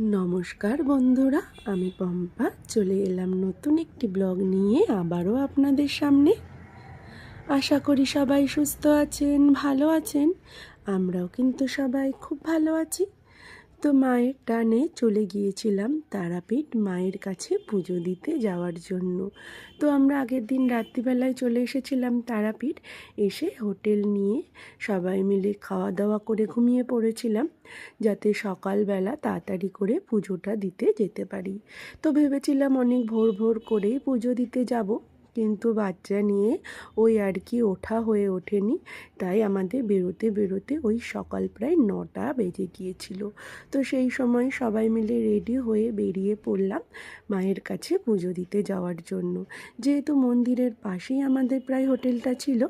নমস্কার বন্ধুরা, আমি পম্পা। চলে এলাম নতুন একটি ব্লগ নিয়ে, আবারও আপনাদের সামনে। আশা করি সবাই সুস্থ আছেন, ভালো আছেন। আমরাও কিন্তু সবাই খুব ভালো আছি। তো মায়ের টানে চলে গিয়েছিলাম তারাপীঠ মায়ের কাছে পুজো দিতে যাওয়ার জন্য। তো আমরা আগের দিন রাত্রিবেলায় চলে এসেছিলাম তারাপীঠ, এসে হোটেল নিয়ে সবাই মিলে খাওয়া দাওয়া করে ঘুমিয়ে পড়েছিলাম, যাতে সকালবেলা তাড়াতাড়ি করে পুজোটা দিতে যেতে পারি। তো ভেবেছিলাম অনেক ভোর ভোর করেই পুজো দিতে যাব। কিন্তু বাচ্চা নিয়ে ওই আর কি ওঠা হয়ে ওঠেনি। তাই আমাদের বেরোতে বেরোতে ওই সকাল প্রায় নটা বেজে গিয়েছিল। তো সেই সময় সবাই মিলে রেডি হয়ে বেরিয়ে পড়লাম মায়ের কাছে পুজো দিতে যাওয়ার জন্য। যেহেতু মন্দিরের পাশেই আমাদের প্রায় হোটেলটা ছিল,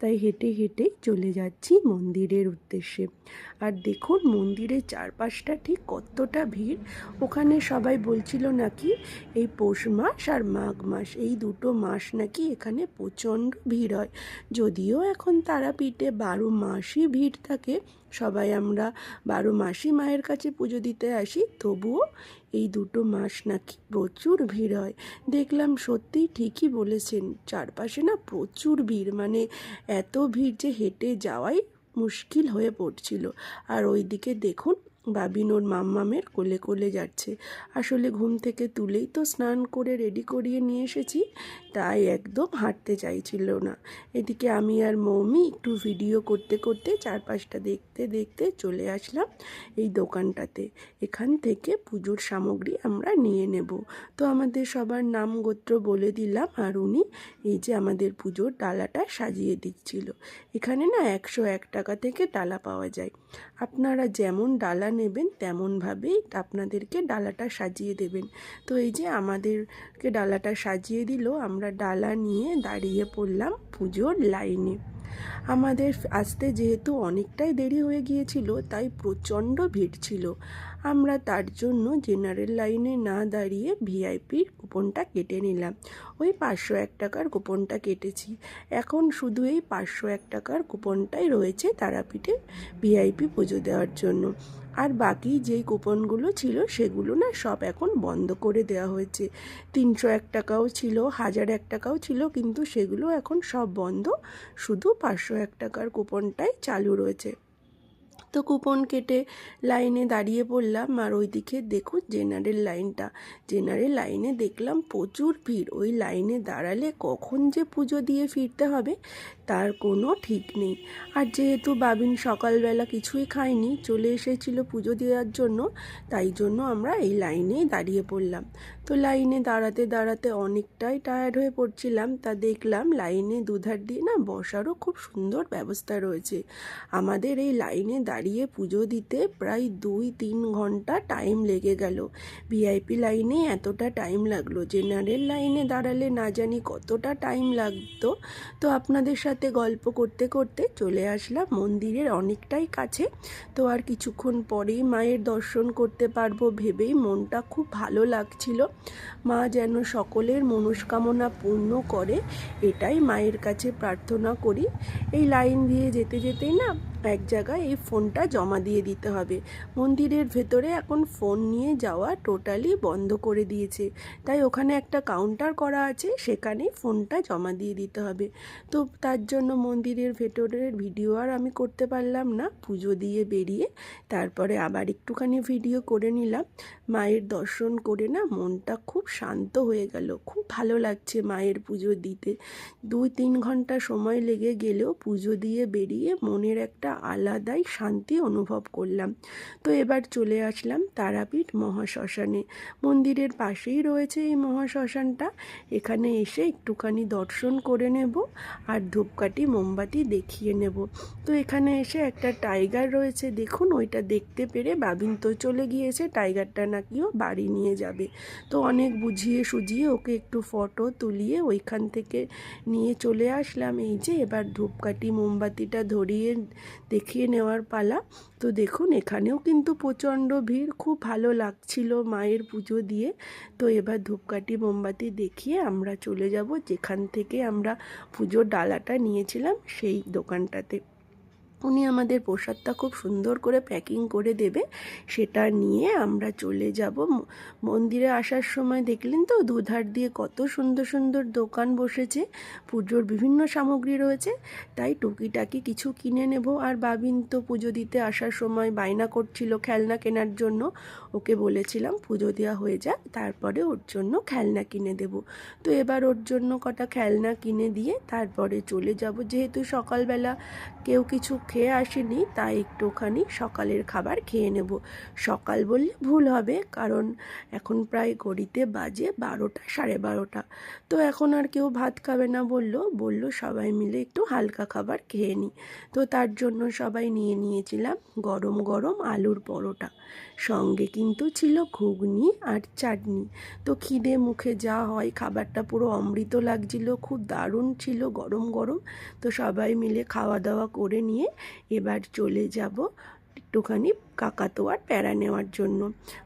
তাই হেঁটে হেঁটেই চলে যাচ্ছি মন্দিরের উদ্দেশ্যে। আর দেখুন মন্দিরের চারপাশটা ঠিক কতটা ভিড়। ওখানে সবাই বলছিল নাকি এই পৌষ মাস আর মাঘ মাস, এই দুটো মাস নাকি এখানে প্রচণ্ড ভিড় হয়। যদিও এখন তারাপীঠে বারো মাসই ভিড় থাকে, সবাই আমরা বারো মাসই মায়ের কাছে পুজো দিতে আসি, তবুও এই দুটো মাস নাকি প্রচুর ভিড় হয়। দেখলাম সত্যি ঠিকই বলেছেন, চারপাশে না প্রচুর ভিড় মানে এত ভিড় যে হেঁটে যাওয়াই মুশকিল হয়ে পড়ছিল। আর ওইদিকে দেখুন বাবিন ওর মাম্মামের কোলে কোলে যাচ্ছে। আসলে ঘুম থেকে তুলেই তো স্নান করে রেডি করিয়ে নিয়ে এসেছি, তাই একদম হাঁটতে চাইছিল না। এদিকে আমি আর মৌমি একটু ভিডিও করতে করতে চারপাশটা দেখতে দেখতে চলে আসলাম এই দোকানটাতে। এখান থেকে পুজোর সামগ্রী আমরা নিয়ে নেব। তো আমাদের সবার নাম গোত্র বলে দিলাম আর উনি এই যে আমাদের পুজোর ডালাটা সাজিয়ে দিচ্ছিল। এখানে না একশো এক টাকা থেকে ডালা পাওয়া যায়। আপনারা যেমন ডালা নেবেন তেমনভাবেই আপনাদেরকে ডালাটা সাজিয়ে দেবেন। তো এই যে আমাদেরকে ডালাটা সাজিয়ে দিল, আমরা ডালা নিয়ে দাঁড়িয়ে পড়লাম পুজোর লাইনে। আমাদের আসতে যেহেতু অনেকটাই দেরি হয়ে গিয়েছিল, তাই প্রচণ্ড ভিড় ছিল। আমরা তার জন্য জেনারেল লাইনে না দাঁড়িয়ে ভিআইপির কুপনটা কেটে নিলাম। ওই পাঁচশো এক টাকার কুপনটা কেটেছি। এখন শুধু এই পাঁচশো এক টাকার কুপনটাই রয়েছে তারাপীঠে ভিআইপি পুজো দেওয়ার জন্য। আর বাকি যেই কুপনগুলো ছিল সেগুলো না সব এখন বন্ধ করে দেওয়া হয়েছে। তিনশো এক টাকাও ছিল, হাজার এক টাকাও ছিল, কিন্তু সেগুলো এখন সব বন্ধ। শুধু পাঁচশো এক টাকার কুপনটাই চালু রয়েছে। তো কুপন কেটে লাইনে দাঁড়িয়ে পড়লাম আর ওইদিকে দেখুন জেনারেল লাইনটা। জেনারেল লাইনে দেখলাম প্রচুর ভিড়। ওই লাইনে দাঁড়ালে কখন যে পুজো দিয়ে ফিরতে হবে তার কোনো ঠিক নেই। আর যেহেতু বাবিন সকালবেলা কিছুই খায়নি, চলে এসেছিল পুজো দেওয়ার জন্য, তাই জন্য আমরা এই লাইনেই দাঁড়িয়ে পড়লাম। তো লাইনে দাঁড়াতে দাঁড়াতে অনেকটাই টায়ার্ড হয়ে পড়ছিলাম। তা দেখলাম লাইনে দুধার দিয়ে না বসারও খুব সুন্দর ব্যবস্থা রয়েছে। আমাদের এই লাইনে দাঁড়িয়ে পুজো দিতে প্রায় দুই তিন ঘণ্টা টাইম লেগে গেল। ভিআইপি লাইনে এতটা টাইম লাগল জেনারেল লাইনে দাঁড়ালে না জানি কতটা টাইম লাগতো। তো আপনাদের সাথে গল্প করতে করতে চলে আসলাম মন্দিরের অনেকটাই কাছে। তো আর কিছুক্ষণ পরেই মায়ের দর্শন করতে পারব ভেবেই মনটা খুব ভালো লাগছিল। মা যেন সকলের মনস্কামনা পূর্ণ করে, এটাই মায়ের কাছে প্রার্থনা করি। এই লাইন দিয়ে যেতে যেতেই না এক জায়গায় এই ফোনটা জমা দিয়ে দিতে হবে। মন্দিরের ভেতরে এখন ফোন নিয়ে যাওয়া টোটালি বন্ধ করে দিয়েছে। তাই ওখানে একটা কাউন্টার করা আছে, সেখানেই ফোনটা জমা দিয়ে দিতে হবে। তো তার জন্য মন্দিরের ভেতরের ভিডিও আর আমি করতে পারলাম না। পুজো দিয়ে বেরিয়ে তারপরে আবার একটুখানি ভিডিও করে নিলাম। মায়ের দর্শন করে না মনটা খুব শান্ত হয়ে গেল। খুব ভালো লাগছে মায়ের পুজো দিতে। দুই তিন ঘণ্টা সময় লেগে গেলেও পুজো দিয়ে বেরিয়ে মনের একটা আলাদাই শান্তি অনুভব করলাম। তো এবার চলে আসলাম তারাপীঠ মহাশ্মশানে। মন্দিরের পাশেই রয়েছে এই মহাশ্মশানটা। এখানে এসে একটুখানি দর্শন করে নেব আর ধূপকাঠি, মোমবাতি দেখিয়ে নেব। তো এখানে এসে একটা টাইগার রয়েছে। দেখুন, ওইটা দেখতে পেরে বাবিন তো চলে গিয়েছে। টাইগারটা নাকিও বাড়ি নিয়ে যাবে। তো অনেক বুঝিয়ে সুঝিয়ে ওকে একটু ফটো তুলিয়ে ওইখান থেকে নিয়ে চলে আসলাম। এই যে এবার ধূপকাঠি, মোমবাতিটা ধরিয়ে দেখিয়ে নেওয়ার পালা। তো দেখুন, এখানেও কিন্তু প্রচণ্ড ভিড়। খুব ভালো লাগছিল মায়ের পুজো দিয়ে। তো এবার ধূপকাঠি, মোমবাতি দেখিয়ে আমরা চলে যাব। যেখান থেকে আমরা পুজোর ডালাটা নিয়েছিলাম, সেই দোকানটাতে। উনি আমাদের প্রসাদটা খুব সুন্দর করে প্যাকিং করে দেবে। সেটা নিয়ে আমরা চলে যাব। মন্দিরে আসার সময় দেখলেন তো, দুধার দিয়ে কত সুন্দর সুন্দর দোকান বসেছে। পুজোর বিভিন্ন সামগ্রী রয়েছে। তাই টুকিটাকি কিছু কিনে নেব। আর বাবিন তো পুজো দিতে আসার সময় বায়না করছিল খেলনা কেনার জন্য। ওকে বলেছিলাম পুজো দেওয়া হয়ে যাক, তারপরে ওর জন্য খেলনা কিনে দেব। তো এবার ওর জন্য কটা খেলনা কিনে দিয়ে তারপরে চলে যাব। যেহেতু সকালবেলা কেউ কিছু খেয়ে আসেনি, তাই একটুখানি সকালের খাবার খেয়ে নেব। সকাল বললে ভুল হবে, কারণ এখন প্রায় ঘড়িতে বাজে বারোটা, সাড়ে বারোটা। তো এখন আর কেউ ভাত খাবে না বলল বলল সবাই মিলে একটু হালকা খাবার খেয়ে নিই তো তার জন্য সবাই নিয়ে নিয়েছিলাম গরম গরম আলুর পরোটা। সঙ্গে কিন্তু ছিল ঘুগনি আর চাটনি। তো খিদে মুখে যা হয়, খাবারটা পুরো অমৃত লাগছিল, খুব দারুণ ছিল গরম গরম। তো সবাই মিলে খাওয়া দাওয়া করে নিয়ে এবার চলে যাব একটুখানি কাকাতোয়ার প্যারা নেওয়ার জন্য।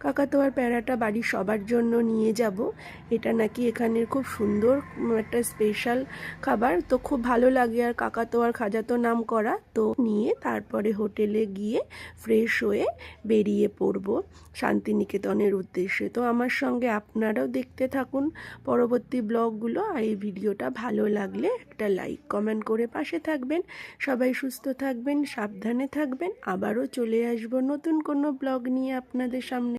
কাকাতোয়ার প্যারাটা বাড়ির সবার জন্য নিয়ে যাব। এটা নাকি এখানের খুব সুন্দর একটা স্পেশাল খাবার। তো খুব ভালো লাগে আর কাকাতোয়ার খাজা তো নাম করা। তো নিয়ে তারপরে হোটেলে গিয়ে ফ্রেশ হয়ে বেরিয়ে পড়ব শান্তিনিকেতনের উদ্দেশ্যে। তো আমার সঙ্গে আপনারাও দেখতে থাকুন পরবর্তী ব্লগগুলো। আর এই ভিডিওটা ভালো লাগলে একটা লাইক কমেন্ট করে পাশে থাকবেন। সবাই সুস্থ থাকবেন, সাবধানে থাকবেন। আবারও চলে আসব। নতুন কোনো ব্লগ নিয়ে আপনাদের সামনে